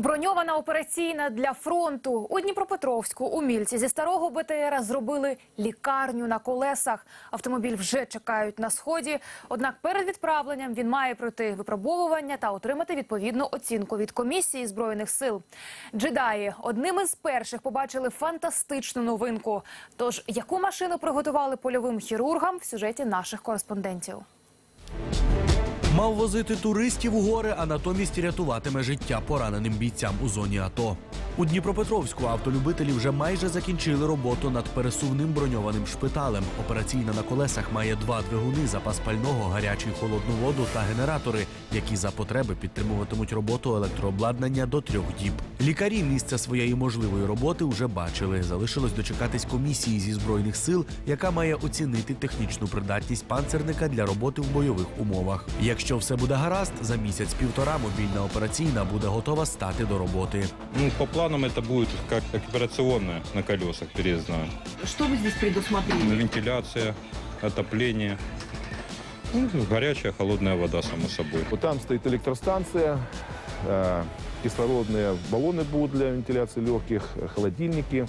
Броньована операційна для фронту у Дніпропетровську умільці зі старого БТРа зробили лікарню на колесах. Автомобіль вже чекають на сході. Однак перед відправленням він має пройти випробовування та отримати відповідну оцінку від комісії збройних сил. Джедаї одним із перших побачили фантастичну новинку. Тож яку машину приготували польовим хірургам в сюжеті наших кореспондентів. Мав возити туристів у гори, а натомість рятуватиме життя пораненим бійцям у зоні АТО. У Дніпропетровську автолюбителі вже майже закінчили роботу над пересувним броньованим шпиталем. Операційна на колесах має два двигуни, запас пального, гарячу й холодну воду та генератори, які за потреби підтримуватимуть роботу електрообладнання до трьох діб. Лікарі місце своєї можливої роботи вже бачили. Залишилось дочекатись комісії зі збройних сил, яка має оцінити технічну придатність панцерника для роботи в бойових умовах. Якщо все буде гаразд, за місяць-півтора мобільна операційна буде готова стати до роботи. Ну, по планам это будет как операционная на колесах переездная. Что вы здесь предусмотрели? Вентиляция, отопление. Ну, горячая, холодная вода, само собой. Вот там стоит электростанция, э, кислородные баллоны будут для вентиляции легких, э, холодильники, э,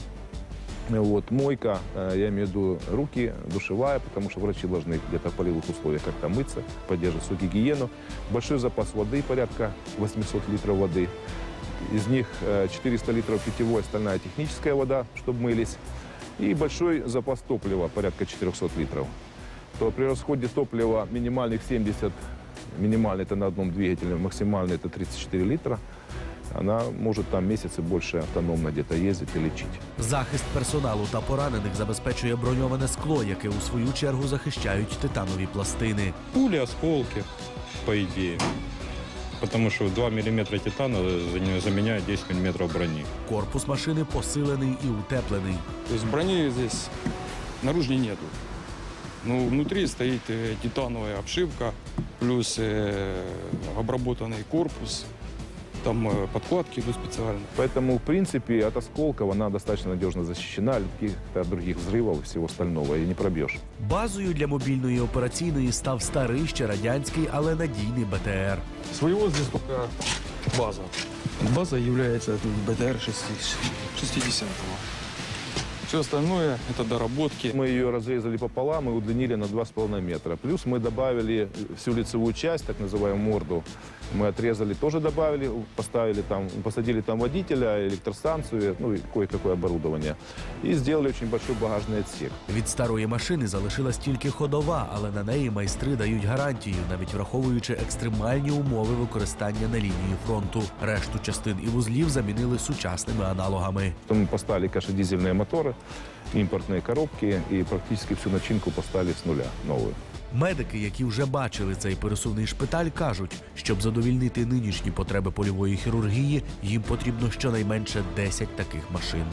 вот, мойка, э, я имею в виду руки, душевая, потому что врачи должны где-то в полевых условиях как-то мыться, поддерживать свою гигиену. Большой запас воды, порядка 800 литров воды. Из них э, 400 литров питьевой, остальная техническая вода, чтобы мылись. И большой запас топлива, порядка 400 литров. То при расходе топлива минимальных 70, минимальный это на одном двигателе, максимальный это 34 литра, она может там месяц и больше автономно где-то ездить и лечить. Захист персоналу та поранених забезпечує броньоване скло, яке у свою чергу захищають титанові пластини. Пули, осколки, по идее. Потому что 2 миллиметра титана за нее заменяет 10 миллиметров брони. Корпус машини посилений і утеплений. То есть брони здесь наружней нету. Ну, внутри стоит э, титановая обшивка, плюс э, обработанный корпус. Там э, подкладки идут специально. Поэтому, в принципе, от осколков она достаточно надежно защищена, от каких-то других взрывов и всего остального, и не пробьешь. Базою для мобільної операційної став старий ще радянський, але надійний БТР. Своего здесь только база. База является БТР 60 Все остальное это доработки. Мы ее разрезали пополам и удлинили на 2,5 метра. Плюс мы добавили всю лицевую часть, так называемую морду. Мы отрезали, тоже добавили, поставили там, посадили там водителя, электростанцию, ну и кое-какое оборудование. И сделали очень большой багажный отсек. Від старої машини залишилась тільки ходова, але на неї майстри дають гарантію, навіть враховуючи екстремальні умови використання на лінії фронту. Решту частин і вузлів замінили сучасними аналогами. Потом мы поставили, конечно, дизельные моторы, импортные коробки и практически всю начинку поставили с нуля, новую. Медики, які вже бачили цей пересувний шпиталь, кажуть, щоб задовільнити нинішні потреби польової хірургії, їм потрібно щонайменше 10 таких машин.